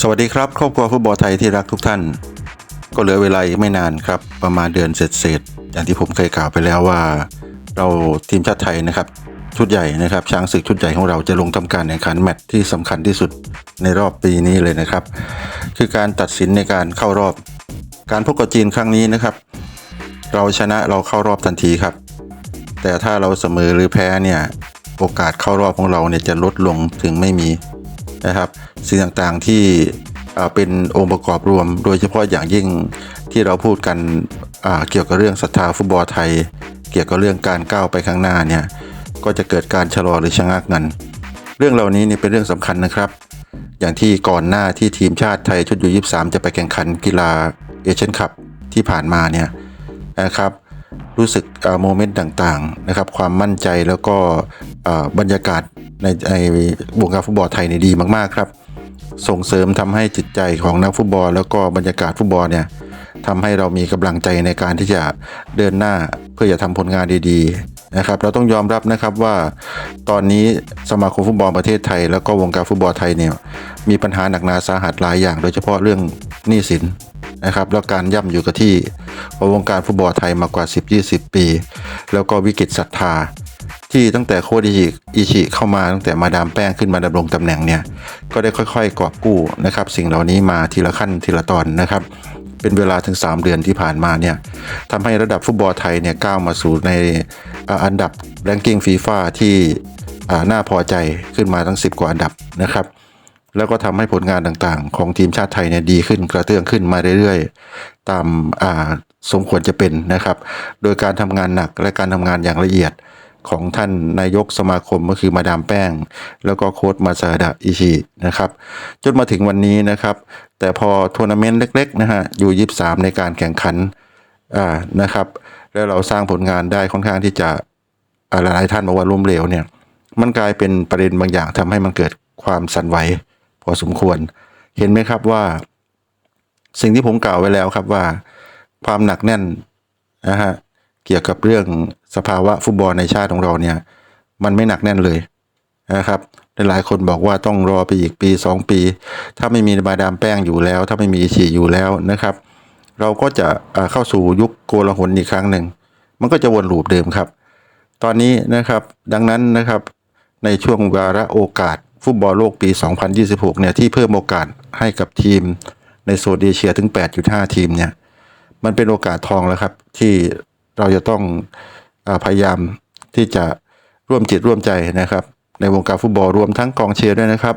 สวัสดีครับ ครอบครัวฟุตบอลไทยที่รักทุกท่าน ก็เหลือเวลาอีกไม่นานครับ ประมาณเดือนเศษๆอย่างที่ผมเคยกล่าวไปแล้วว่า เราทีมชาติไทยนะครับ ชุดใหญ่นะครับ ช้างศึกชุดใหญ่ของเราจะลงทำการแข่งขันแมตช์ที่สำคัญที่สุดในรอบปีนี้เลยนะครับ คือการตัดสินในการเข้ารอบ การพบกับจีนครั้งนี้นะครับ เราชนะเราเข้ารอบทันทีครับ แต่ถ้าเราเสมอหรือแพ้เนี่ยโอกาสเข้ารอบของเราเนี่ยจะลดลงถึงไม่มี นะครับสิ่งต่างๆที่เป็นองค์ประกอบรวม โดยเฉพาะอย่างยิ่งที่เราพูดกันเกี่ยวกับเรื่องศรัทธาฟุตบอลไทย เกี่ยวกับเรื่องการก้าวไปข้างหน้าเนี่ยก็จะเกิดการชะลอหรือชะงักงัน เรื่องเหล่านี้นี่เป็นเรื่องสำคัญนะครับ อย่างที่ก่อนหน้าที่ทีมชาติไทยชุดยู23จะไปแข่งขันกีฬาเอเชียนคัพที่ผ่านมาเนี่ยนะครับรู้สึกโมเมนต์ต่างๆนะครับความมั่นใจแล้วก็บรรยากาศ ในในวงการฟุตบอลไทยเนี่ยดีมาก ๆ ครับ ส่งเสริมทำให้จิตใจของนักฟุตบอล แล้วก็บรรยากาศฟุตบอลเนี่ยทำให้เรามีกำลังใจในการที่จะเดินหน้าเพื่อจะทำผลงานดีๆนะครับเราต้องยอมรับนะครับว่าตอนนี้สมาคมฟุตบอลประเทศไทย แล้วก็วงการฟุตบอลไทยเนี่ยมีปัญหาหนักหนาสาหัสหลายอย่าง โดยเฉพาะเรื่องหนี้สินนะครับแล้วการย่ำอยู่กับที่ของวงการฟุตบอลไทยมากว่า 10-20 ปี แล้วก็วิกฤตศรัทธา ที่ตั้งแต่โค้ชอิชิอิชิเข้ามาตั้งแต่มาดามแป้งขึ้นมาดำรงตำแหน่งเนี่ยก็ได้ค่อยๆ กอบกู้นะครับ สิ่งเหล่านี้มาทีละขั้นทีละตอนนะครับ เป็นเวลาถึง 3 เดือนที่ผ่านมาเนี่ยทำให้ระดับฟุตบอลไทยเนี่ยก้าวมาสู่ในอันดับแรงกิ้งฟีฟ่าที่น่าพอใจขึ้นมาทั้ง 10 กว่าอันดับนะครับ แล้วก็ทำให้ผลงานต่างๆ ของทีมชาติไทยเนี่ยดีขึ้นกระเตื้องขึ้นมาเรื่อยๆ ตามสมควรจะเป็นนะครับ โดยการทำงานหนักและการทำงานอย่างละเอียด ของท่านนายกสมาคมก็คือมาดามแป้ง แล้วก็โค้ชมาซาดะอิชินะครับจนมาถึงวันนี้นะครับ แต่พอทัวร์นาเมนต์เล็กๆนะฮะอยู่23ในการแข่งขันอ่านะครับ แล้วเราสร้างผลงานได้ค่อนข้างที่จะอ่าหลายๆท่านบอกว่าล้มเหลวเนี่ยมันกลายเป็นประเด็นบางอย่างทำให้มันเกิดความสั่นไหวพอสมควร เห็นไหมครับว่า สิ่งที่ผมกล่าวไว้แล้วครับว่า ความหนักแน่นนะฮะ เกี่ยวกับเรื่องสภาวะฟุตบอลในชาติของเราเนี่ยมันไม่หนักแน่นเลยนะครับหลายคนบอกว่าต้องรอไปอีกปี 2 ปี ถ้าไม่มีบาดามแป้งอยู่แล้ว ถ้าไม่มีอิชิอยู่แล้วนะครับ เราก็จะเข้าสู่ยุคโกลาหลอีกครั้งหนึ่ง มันก็จะวนลูปเดิมครับ ตอนนี้นะครับดังนั้นนะครับในช่วงวาระโอกาสฟุตบอลโลกปี 2026 เนี่ยที่เพิ่มโอกาสให้กับทีมในโซนเอเชียถึง 8.5 ทีมเนี่ยมันเป็นโอกาสทองแล้วครับ ที่ เราจะต้องอพยายามที่จะร่วมจิตร่วมใจนะครับ ในวงการฟุตบอลรวมทั้งกองเชียร์ด้วยนะครับ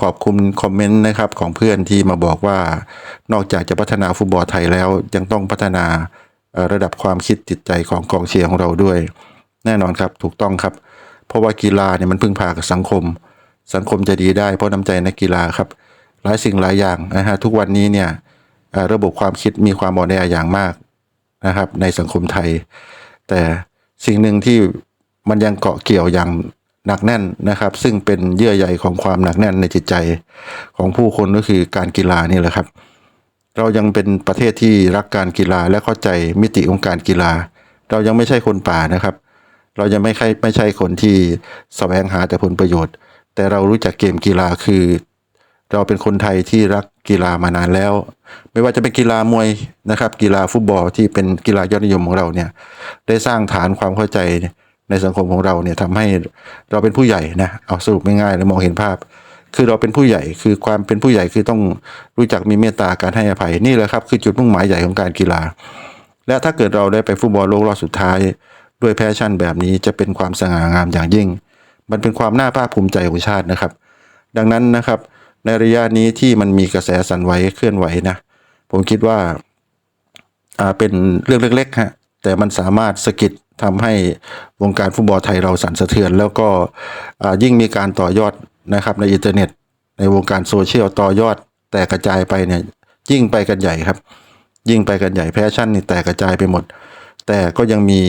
ขอบคุณคอมเมนต์นะครับของเพื่อนที่มาบอกว่านอกจากจะพัฒนาฟุตบอลไทยแล้วยังต้องพัฒนาระดับความคิดจิตใจของกองเชียร์ของเราด้วย แน่นอนครับถูกต้องครับ เพราะว่ากีฬาเนี่ยมันพึ่งพากับสังคม สังคมจะดีได้เพราะน้ำใจนักกีฬาครับหลายสิ่งหลายอย่างนะฮะทุกวันนี้เนี่ยระบบความคิดมีความอ่อนแออย่างมาก นะครับ ในสังคมไทย แต่สิ่งหนึ่งที่มันยังเกาะเกี่ยวอย่างหนักแน่นนะครับ ซึ่งเป็นเยื่อใยของความหนักแน่นในจิตใจของผู้คนก็คือการกีฬานี่แหละครับ เรายังเป็นประเทศที่รักการกีฬาและเข้าใจมิติของการกีฬา เรายังไม่ใช่คนป่านะครับ เรายังไม่ใช่ไม่ใช่คนที่แสวงหาแต่ผลประโยชน์ แต่เรารู้จักเกมกีฬาคือ เราเป็นคนไทยที่รักกีฬามานานแล้ว ไม่ว่าจะเป็นกีฬามวยนะครับ กีฬาฟุตบอลที่เป็นกีฬายอดนิยมของเราเนี่ยได้สร้างฐานความเข้าใจในสังคมของเราเนี่ยทำให้เราเป็นผู้ใหญ่นะเอาสรุปง่ายๆแล้วมองเห็นภาพ คือเราเป็นผู้ใหญ่คือความเป็นผู้ใหญ่คือต้องรู้จักมีเมตตาการให้อภัยนี่แหละครับคือจุดมุ่งหมายใหญ่ของการกีฬา และถ้าเกิดเราได้ไปฟุตบอลโลกรอบสุดท้าย ด้วยแพชชั่นแบบนี้จะเป็นความสง่างามอย่างยิ่ง มันเป็นความน่าภาคภูมิใจของชาตินะครับ ดังนั้นนะครับ ในระยะนี้ที่มันมีกระแสสั่นไหวเคลื่อนไหวนะ ผมคิดว่าอ่าเป็นเรื่องเล็กๆฮะแต่มันสามารถสะกิดทำให้วงการฟุตบอลไทยเราสั่นสะเทือน แล้วก็ยิ่งมีการต่อยอดนะครับในอินเทอร์เน็ต ในวงการโซเชียลต่อยอดแตกกระจายไปเนี่ยยิ่งไปกันใหญ่ครับ ยิ่งไปกันใหญ่แพชชั่นนี่แตกกระจายไปหมด แต่ก็ยังมี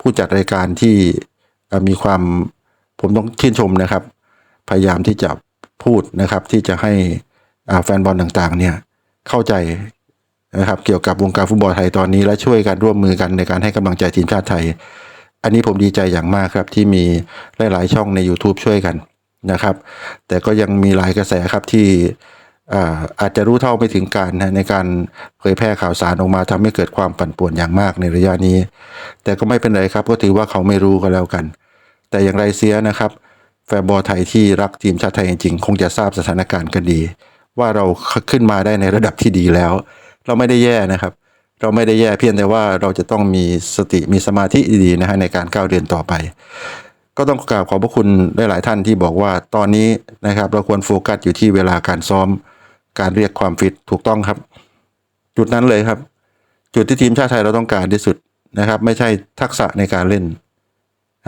ผู้จัดรายการที่มีความผมต้องชื่นชมนะครับ พยายามที่จะ พูดนะครับที่จะให้แฟนบอลต่างๆเนี่ยเข้าใจนะครับเกี่ยวกับวงการฟุตบอลไทยตอนนี้ และช่วยกันร่วมมือกันในการให้กำลังใจทีมชาติไทย อันนี้ผมดีใจอย่างมากครับที่มีหลายๆช่องใน YouTube ช่วยกันนะครับ แต่ก็ยังมีหลายกระแสครับที่อาอาจจะรู้เท่าไม่ถึงการนะในการเผยแพร่ข่าวสารออกมาทำให้เกิดความปั่นป่วนอย่างมากในระยะนี้ แต่ก็ไม่เป็นไรครับก็ถือว่าเขาไม่รู้ก็แล้วกัน แต่อย่างไรเสียนะครับ แฟนบอลไทยที่รักทีมชาติไทยจริงๆ คงจะทราบสถานการณ์กันดี ว่าเราขึ้นมาได้ในระดับที่ดีแล้ว เราไม่ได้แย่นะครับ เราไม่ได้แย่เพียงแต่ว่าเราจะต้องมีสติมีสมาธิดีๆนะฮะในการก้าวเดินต่อไป ก็ต้องกราบขอบพระคุณหลายๆท่านที่บอกว่าตอนนี้นะครับ เราควรโฟกัสอยู่ที่เวลาการซ้อม การเรียกความฟิตถูกต้องครับ จุดนั้นเลยครับ จุดที่ทีมชาติไทยเราต้องการที่สุดนะครับ ไม่ใช่ทักษะในการเล่น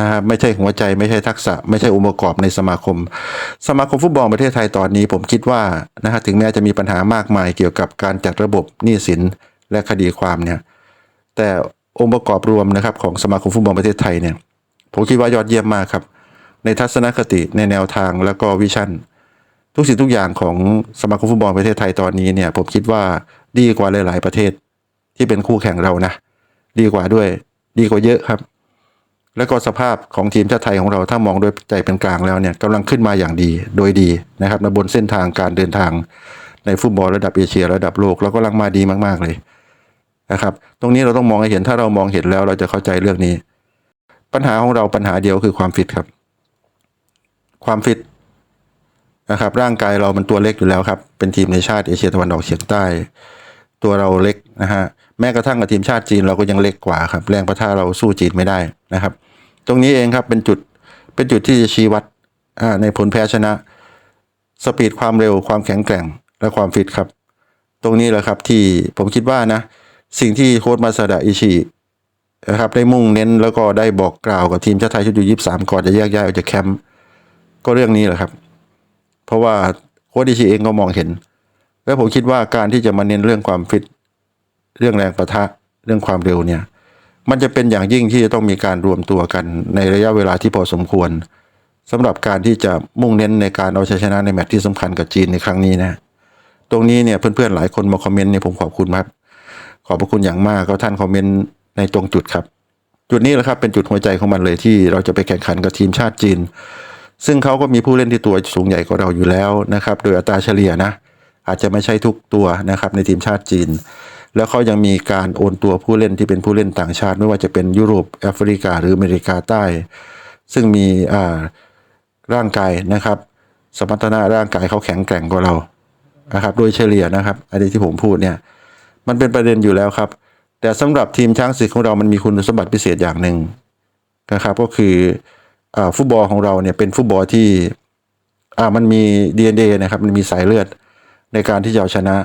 นะครับไม่ใช่หัวใจไม่ใช่ทักษะ ไม่ใช่องค์ประกอบในสมาคม สมาคมฟุตบอลประเทศไทยตอนนี้ ผมคิดว่านะฮะถึงแม้จะมีปัญหามากมายเกี่ยวกับการจัดระบบหนี้สินและคดีความเนี่ยแต่องค์ประกอบรวมนะครับของสมาคมฟุตบอลประเทศไทยเนี่ยผมคิดว่ายอดเยี่ยมมากครับ ในทัศนคติในแนวทางแล้วก็วิชั่น ทุกสิ่งทุกอย่างของสมาคมฟุตบอลประเทศไทยตอนนี้เนี่ยผมคิดว่าดีกว่าหลาย ๆ ประเทศที่เป็นคู่แข่งเรานะ ดีกว่าด้วยดีกว่าเยอะครับ แล้วก็สภาพของทีมชาติไทยของเราถ้ามองด้วยใจเป็นกลางแล้วเนี่ยกำลังขึ้นมาอย่างดีโดยดีนะครับบนเส้นทางการเดินทางในฟุตบอลระดับเอเชียระดับโลกเรากำลังมาดีมากๆเลยนะครับ ตรงนี้เราต้องมองให้เห็นถ้าเรามองเห็นแล้วเราจะเข้าใจเรื่องนี้ ปัญหาของเราปัญหาเดียวคือความฟิตครับ ความฟิตนะครับ ร่างกายเรามันตัวเล็กอยู่แล้วครับ เป็นทีมในชาติเอเชียตะวันออกเฉียงใต้ ตัวเราเล็กนะฮะแม้กระทั่งกับทีมชาติจีนเราก็ยังเล็กกว่าครับ แรงประทะเราสู้จีนไม่ได้นะครับ ตรงนี้เองครับเป็นจุดเป็นจุดที่จะชี้วัดในผลแพ้ชนะ สปีดความเร็วความแข็งแกร่งและความฟิตครับ ตรงนี้แหละครับที่ผมคิดว่านะ สิ่งที่โค้ชมาซาดะอิชินะครับได้มุ่งเน้นแล้วก็ได้บอกกล่าวกับทีมชาติไทยชุดยูยี่สามก่อนจะแยกย้ายออกจากแคมป์ก็เรื่องนี้แหละครับ เพราะว่าโค้ชอิชิเองก็มองเห็น และผมคิดว่าการที่จะมาเน้นเรื่องความฟิต เรื่องแรงประทะเรื่องความเร็วเนี่ย มันจะเป็นอย่างยิ่งที่จะต้องมีการรวมตัวกันในระยะเวลาที่พอสมควรสำหรับการที่จะมุ่งเน้นในการเอาชัยชนะในแมตช์ที่สำคัญกับจีนในครั้งนี้นะตรงนี้เนี่ยเพื่อนๆหลายคนมาคอมเมนต์เนี่ยผมขอบคุณมากขอบพระคุณอย่างมากก็ท่านคอมเมนต์ในตรงจุดครับ จุดนี้แหละครับเป็นจุดหัวใจของมันเลยที่เราจะไปแข่งขันกับทีมชาติจีน ซึ่งเขาก็มีผู้เล่นที่ตัวสูงใหญ่กว่าเราอยู่แล้วนะครับ โดยอัตราเฉลี่ยนะอาจจะไม่ใช่ทุกตัวนะครับในทีมชาติจีน แล้วเขายังมีการโอนตัวผู้เล่นที่เป็นผู้เล่นต่างชาติ ไม่ว่าจะเป็นยุโรปแอฟริกา หรืออเมริกาใต้ ซึ่งมีอ่าร่างกายนะครับ สมรรถนะร่างกายเขาแข็งแกร่งกว่าเรานะครับ โดยเฉลี่ยนะครับอันนี้ที่ผมพูดเนี่ยมันเป็นประเด็นอยู่แล้วครับ แต่สำหรับทีมช้างศึกของเรามันมีคุณสมบัติพิเศษอย่างหนึ่งนะครับ ก็คืออฟุตบอลของเราเนี่ยเป็นฟุตบอลที่อ่ามันมี DNA นะครับมันมีสายเลือดในการที่จะเอาชนะ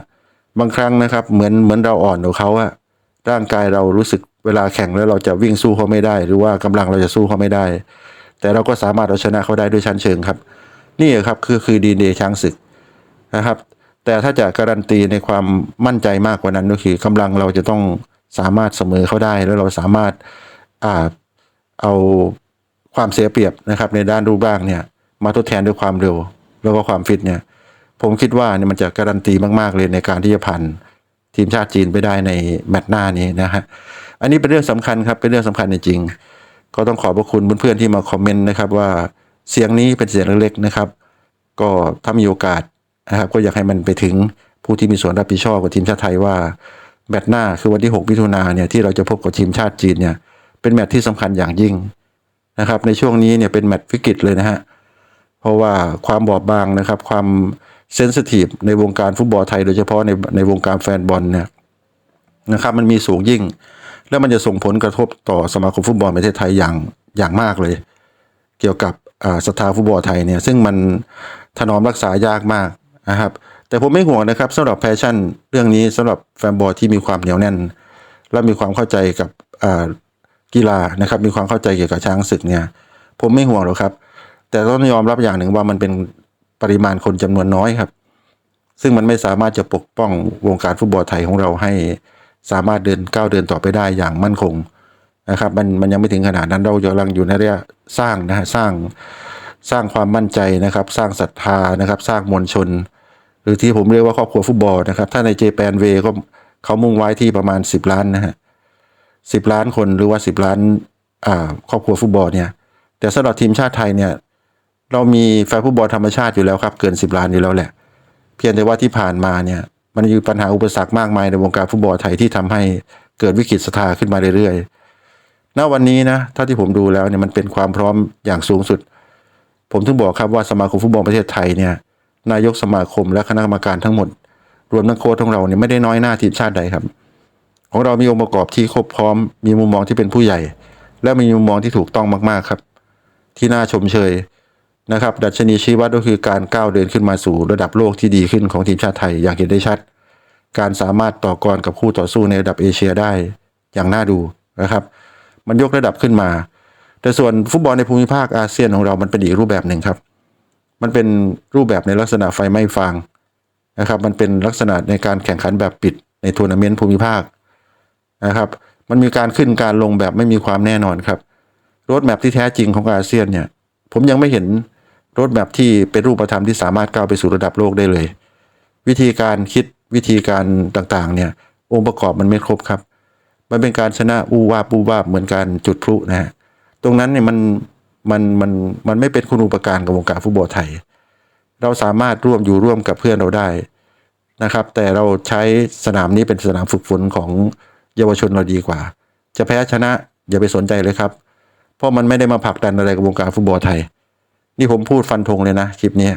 บางครั้งนะครับ เหมือนเหมือนเราอ่อนกว่าเขาอะร่างกายเรารู้สึกเวลาแข่งแล้วเราจะวิ่งสู้เขาไม่ได้ หรือว่ากำลังเราจะสู้เขาไม่ได้ แต่เราก็สามารถเอาชนะเขาได้ด้วยชั้นเชิงครับ นี่ครับคือคือ DNA ช้างศึกนะครับ แต่ถ้าจะการันตีในความมั่นใจมากกว่านั้นก็คือกำลังเราจะต้องสามารถเสมอเขาได้แล้วเราสามารถอ่าเอาความเสียเปรียบนะครับในด้านรูปร่างเนี่ยมาทดแทนด้วยความเร็ว แล้วก็ความฟิตเนี่ย ผมคิดว่าเนี่ยมันจะการันตีมากๆเลยในการที่จะผ่านทีมชาติจีนไปได้ในแมตช์หน้านี้นะฮะ อันนี้เป็นเรื่องสำคัญครับ เป็นเรื่องสำคัญจริงๆ ก็ต้องขอบพระคุณเพื่อนๆที่มาคอมเมนต์นะครับว่าเสียงนี้เป็นเสียงเล็กๆนะครับ ก็ถ้ามีโอกาสนะครับก็อยากให้มันไปถึงผู้ที่มีส่วนรับผิดชอบกับทีมชาติไทยว่าแมตช์หน้าคือวันที่6มิถุนาเนี่ยที่เราจะพบกับทีมชาติจีนเนี่ยเป็นแมตช์ที่สำคัญอย่างยิ่งนะครับ ในช่วงนี้เนี่ยเป็นแมตช์วิกฤตเลยนะฮะเพราะว่าความบอบบางนะครับ ความ เซนซิทีฟในวงการฟุตบอลไทย โดยเฉพาะในในวงการแฟนบอลเนี่ยนะครับมันมีสูงยิ่ง แล้วมันจะส่งผลกระทบต่อสมาคมฟุตบอลประเทศไทยอย่างอย่างมากเลย เกี่ยวกับอ่าสถาฟุตบอลไทยเนี่ยซึ่งมันถนอมรักษายากมากนะครับแต่ผมไม่ห่วงนะครับสำหรับแพชชั่นเรื่องนี้สำหรับแฟนบอลที่มีความเหนียวแน่น และมีความเข้าใจกับอ่ากีฬานะครับมีความเข้าใจเกี่ยวกับช้างศึกเนี่ยผมไม่ห่วงหรอกครับ แต่ต้องยอมรับอย่างหนึ่งว่ามันเป็น ปริมาณคนจำนวนน้อยครับ ซึ่งมันไม่สามารถจะปกป้องวงการฟุตบอลไทยของเราให้สามารถเดินก้าวเดินต่อไปได้อย่างมั่นคงนะครับมันมันยังไม่ถึงขนาดนั้นเรากำลังอยู่ในระยะสร้างนะฮะสร้างสร้างความมั่นใจนะครับ สร้างศรัทธานะครับ สร้างมวลชน หรือที่ผมเรียกว่าครอบครัวฟุตบอลนะครับ ถ้าในเจแปนเวก็เขามุ่งไว้ที่ประมาณ 10 ล้านนะฮะสิบล้านคนหรือว่า 10 ล้านอ่าครอบครัวฟุตบอลเนี่ย แต่สำหรับทีมชาติไทยเนี่ย เรามีแฟนฟุตบอลธรรมชาติอยู่แล้วครับ เกิน 10 ล้านอยู่แล้วแหละ เพียงแต่ว่าที่ผ่านมาเนี่ยมันมีปัญหาอุปสรรคมากมายในวงการฟุตบอลไทยที่ทำให้เกิดวิกฤตศรัทธาขึ้นมาเรื่อยๆ ณ วันนี้นะเท่าที่ผมดูแล้วเนี่ยมันเป็นความพร้อมอย่างสูงสุด ผมถึงบอกครับว่าสมาคมฟุตบอลประเทศไทยเนี่ยนายกสมาคมและคณะกรรมการทั้งหมด รวมทั้งโค้ชของเราเนี่ยไม่ได้น้อยหน้าทีมชาติใดครับ ของเรามีองค์ประกอบที่ครบพร้อม มีมุมมองที่เป็นผู้ใหญ่ และมีมุมมองที่ถูกต้องมากๆครับ ที่น่าชมเชย นะครับดัชนีชี้วัดก็คือการก้าวเดินขึ้นมาสู่ระดับโลกที่ดีขึ้นของทีมชาติไทยอย่างเห็นได้ชัด การสามารถต่อกรกับคู่ต่อสู้ในระดับเอเชียได้อย่างน่าดูนะครับ มันยกระดับขึ้นมา แต่ส่วนฟุตบอลในภูมิภาคอาเซียนของเรามันเป็นอีกรูปแบบหนึ่งครับ มันเป็นรูปแบบในลักษณะไฟไหม้ฟางนะครับ มันเป็นลักษณะในการแข่งขันแบบปิดในทัวร์นาเมนต์ภูมิภาคนะครับ มันมีการขึ้นการลงแบบไม่มีความแน่นอนครับรถแมพที่แท้จริงของอาเซียนเนี่ย ผมยังไม่เห็นรถแมพที่เป็นรูปธรรมที่สามารถก้าวไปสู่ระดับโลกได้เลย วิธีการคิดวิธีการต่างๆ เนี่ย องค์ประกอบมันไม่ครบครับ มันเป็นการชนะอูวาบปูวาบเหมือนการจุดพลุนะฮะตรงนั้นเนี่ยมันมันมันมันไม่เป็นคุณูปการกับวงการฟุตบอลไทย เราสามารถร่วมอยู่ร่วมกับเพื่อนเราได้นะครับ แต่เราใช้สนามนี้เป็นสนามฝึกฝนของเยาวชนเราดีกว่า จะแพ้ชนะอย่าไปสนใจเลยครับ เพราะมันไม่ได้มาผลักดันอะไรกับวงการฟุตบอลไทย นี่ผมพูดฟันธงเลยนะคลิปนี้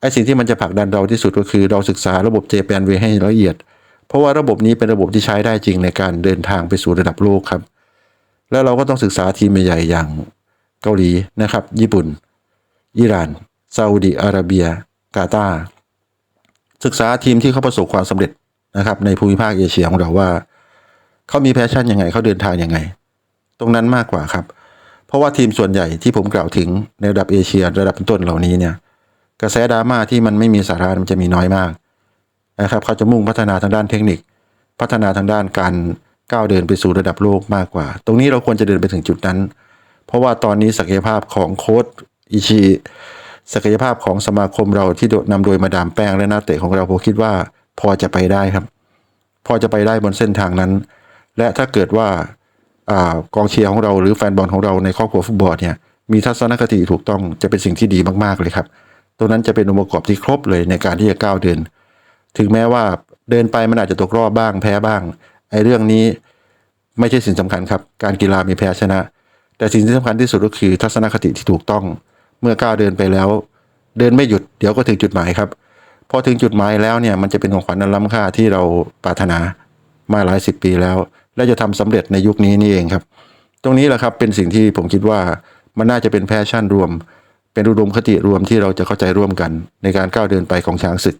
ไอ้สิ่งที่มันจะผลักดันเราที่สุดก็คือเราศึกษาระบบเจแปนเวให้ละเอียด เพราะว่าระบบนี้เป็นระบบที่ใช้ได้จริงในการเดินทางไปสู่ระดับโลกครับ แล้วเราก็ต้องศึกษาทีมใหญ่ๆอย่างเกาหลีนะครับ ญี่ปุ่น อิหร่านซาอุดิอาระเบีย กาตาร์ศึกษาทีมที่เขาประสบความสำเร็จนะครับ ในภูมิภาคเอเชียของเราว่า เขามีแพชชั่นยังไงเขาเดินทางยังไง ตรงนั้นมากกว่าครับ เพราะว่าทีมส่วนใหญ่ที่ผมกล่าวถึงในระดับเอเชียระดับต้นเหล่านี้เนี่ยกระแสดราม่าที่มันไม่มีสาระมันจะมีน้อยมากนะครับเขาจะมุ่งพัฒนาทางด้านเทคนิค พัฒนาทางด้านการก้าวเดินไปสู่ระดับโลกมากกว่า ตรงนี้เราควรจะเดินไปถึงจุดนั้น เพราะว่าตอนนี้ศักยภาพของโค้ชอิชิศักยภาพของสมาคมเราที่โดนำโดยมาดามแป้งและนักเตะของเราผมคิดว่าพอจะไปได้ครับ พอจะไปได้บนเส้นทางนั้น และถ้าเกิดว่า อกองเชียร์ของเราหรือแฟนบอลของเราในครอบครัวฟุตบอลเนี่ยมีทัศนคติถูกต้องจะเป็นสิ่งที่ดีมากๆเลยครับตรงนั้นจะเป็นองค์ประกอบที่ครบเลยในการที่จะก้าวเดิน ถึงแม้ว่าเดินไปมันอาจจะตกรอบบ้างแพ้บ้างไอ้เรื่องนี้ไม่ใช่สิ่งสำคัญครับ การกีฬามีแพ้ชนะ แต่สิ่งที่สำคัญที่สุดก็คือทัศนคติที่ถูกต้อง เมื่อก้าวเดินไปแล้ว เดินไม่หยุดเดี๋ยวก็ถึงจุดหมายครับพอถึงจุดหมายแล้วเนี่ยมันจะเป็นของขวัญอันล้ำค่าที่เราปรารถนามาหลายสิบปีแล้ว และจะทำสำเร็จในยุคนี้นี่เองครับ ตรงนี้แหละครับเป็นสิ่งที่ผมคิดว่ามันน่าจะเป็นแพชชั่นรวม เป็นอุดมคติรวมที่เราจะเข้าใจร่วมกัน ในการก้าวเดินไปของช้างศึก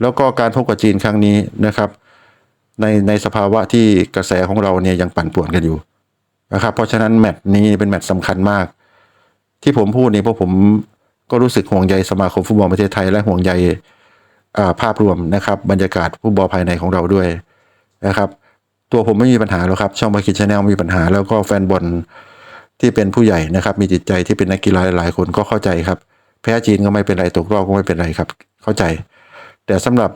แล้วก็การพบกับจีนครั้งนี้นะครับในในสภาวะที่กระแสของเราเนี่ยยังปั่นป่วนกันอยู่นะครับ เพราะฉะนั้นแมตช์นี้เป็นแมตช์สำคัญมาก ที่ผมพูดนี่เพราะผมก็รู้สึกห่วงใยสมาคมฟุตบอลประเทศไทย และห่วงใยภาพรวมนะครับ บรรยากาศฟุตบอลภายในของเราด้วยนะครับ ตัวผมไม่มีปัญหาหรอกครับ ช่องมาคิดชาแนลมีปัญหา แล้วก็แฟนบอลที่เป็นผู้ใหญ่นะครับ มีจิตใจที่เป็นนักกีฬาหลายคนก็เข้าใจครับ แพ้จีนก็ไม่เป็นไรตกรอบก็ไม่เป็นไรครับ เข้าใจ แต่สำหรับ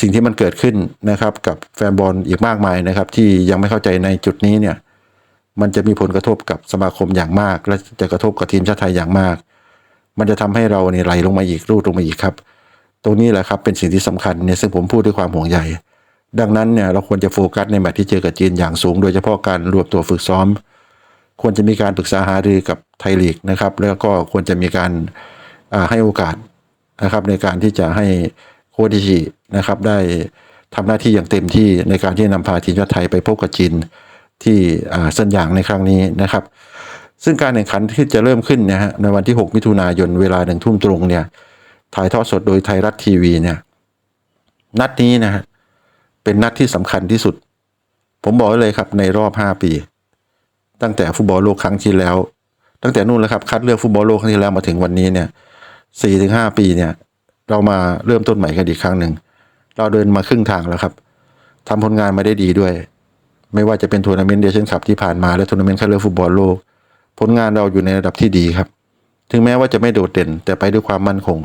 สิ่งที่มันเกิดขึ้นนะครับ กับแฟนบอลอีกมากมายนะครับ ที่ยังไม่เข้าใจในจุดนี้เนี่ยมันจะมีผลกระทบกับสมาคมอย่างมาก และจะกระทบกับทีมชาติไทยอย่างมาก มันจะทำให้เราเนี่ยไหลลงมาอีกรูดลงมาอีกครับ ตรงนี้แหละครับเป็นสิ่งที่สำคัญเนี่ยซึ่งผมพูดด้วยความห่วงใย ดังนั้นเนี่ยเราควรจะโฟกัสในแมตช์ที่เจอกับจีนอย่างสูง โดยเฉพาะการรวมตัวฝึกซ้อม ควรจะมีการปรึกษาหารือกับไทยลีกนะครับ แล้วก็ควรจะมีการให้โอกาสนะครับ ในการที่จะให้โค้ชอิชินะครับ ได้ทำหน้าที่อย่างเต็มที่ในการที่จะนำพาทีมชาติไทยไปพบกับจีนที่เส้นอย่างในครั้งนี้นะครับ ซึ่งการแข่งขันที่จะเริ่มขึ้นนี่ยฮะในวันที่ 6 มิถุนายนเวลาหนึ่งทุ่มตรงเนี่ยถ่ายทอดสดโดยไทยรัฐทีวีเนี่ยนัดนี้นะฮะ เป็นนัดที่สำคัญที่สุด ผมบอกไว้เลยครับในรอบ 5 ปี ตั้งแต่ฟุตบอลโลกครั้งที่แล้ว ตั้งแต่นู่นแล้วครับคัดเลือกฟุตบอลโลกครั้งที่แล้วมาถึงวันนี้เนี่ยสี่ถึงห้าปีเนี่ย เรามาเริ่มต้นใหม่กันอีกครั้งหนึ่งเราเดินมาครึ่งทางแล้วครับทำผลงานมาได้ดีด้วย ไม่ว่าจะเป็นทัวร์นาเมนต์เดชั่นคัพที่ผ่านมาและทัวร์นาเมนต์คัดเลือกฟุตบอลโลก ผลงานเราอยู่ในระดับที่ดีครับ ถึงแม้ว่าจะไม่โดดเด่นแต่ไปด้วยความมั่นคง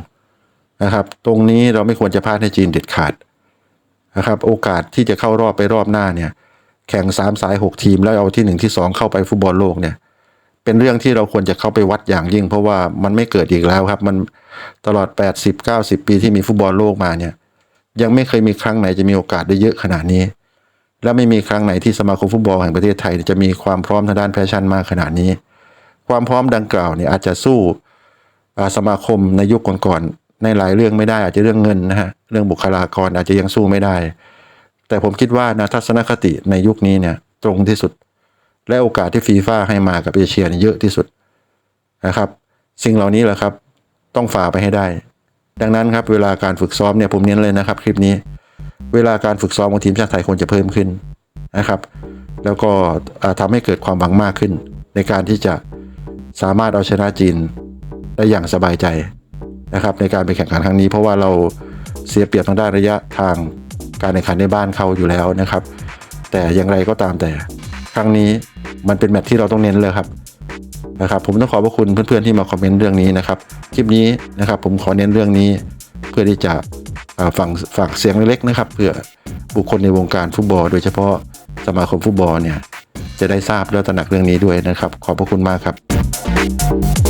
นะครับ ตรงนี้เราไม่ควรจะพลาดให้จีนเด็ดขาด นะครับโอกาสที่จะเข้ารอบไปรอบหน้าเนี่ยแข่งสามสายหกทีมแล้วเอาที่หนึ่งที่สองเข้าไปฟุตบอลโลกเนี่ยเป็นเรื่องที่เราควรจะเข้าไปวัดอย่างยิ่ง เพราะว่ามันไม่เกิดอีกแล้วครับ มันตลอด 80 90 ปีที่มีฟุตบอลโลกมาเนี่ยยังไม่เคยมีครั้งไหนจะมีโอกาสได้เยอะขนาดนี้ และไม่มีครั้งไหนที่สมาคมฟุตบอลแห่งประเทศไทย จะมีความพร้อมทางด้านแฟชั่นมากขนาดนี้ ความพร้อมดังกล่าวเนี่ยอาจจะสู้อาสมาคมในยุคก่อนๆในหลายเรื่องไม่ได้อาจจะเรื่องเงินนะฮะ เรื่องบุคลากรอาจจะยังสู้ไม่ได้ แต่ผมคิดว่านะทัศนคติในยุคนี้เนี่ยตรงที่สุด และโอกาสที่ฟีฟ่าให้มากับเอเชียเนี่ยเยอะที่สุดนะครับ สิ่งเหล่านี้แหละครับ ต้องฝ่าไปให้ได้ ดังนั้นครับเวลาการฝึกซ้อมเนี่ยผมเน้นเลยนะครับคลิปนี้ เวลาการฝึกซ้อมของทีมชาติไทยควรจะเพิ่มขึ้นนะครับ แล้วก็อ่าทำให้เกิดความหวังมากขึ้น ในการที่จะสามารถเอาชนะจีนได้อย่างสบายใจนะครับ ในการไปแข่งขันครั้งนี้เพราะว่าเรา เสียเปรียบทางด้านระยะทางการแข่งขันในบ้านเขาอยู่แล้วนะครับ แต่อย่างไรก็ตามแต่ ครั้งนี้มันเป็นแมตช์ที่เราต้องเน้นเลยครับนะครับ ผมต้องขอบพระคุณเพื่อนๆที่มาคอมเมนต์เรื่องนี้นะครับคลิปนี้นะครับผมขอเน้นเรื่องนี้เพื่อที่จะอ่าฝากฝากเสียงเล็กๆนะครับเพื่อบุคคลในวงการฟุตบอล โดยเฉพาะสมาคมฟุตบอลเนี่ยจะได้ทราบและตระหนักเรื่องนี้ด้วยนะครับ ขอบพระคุณมากครับ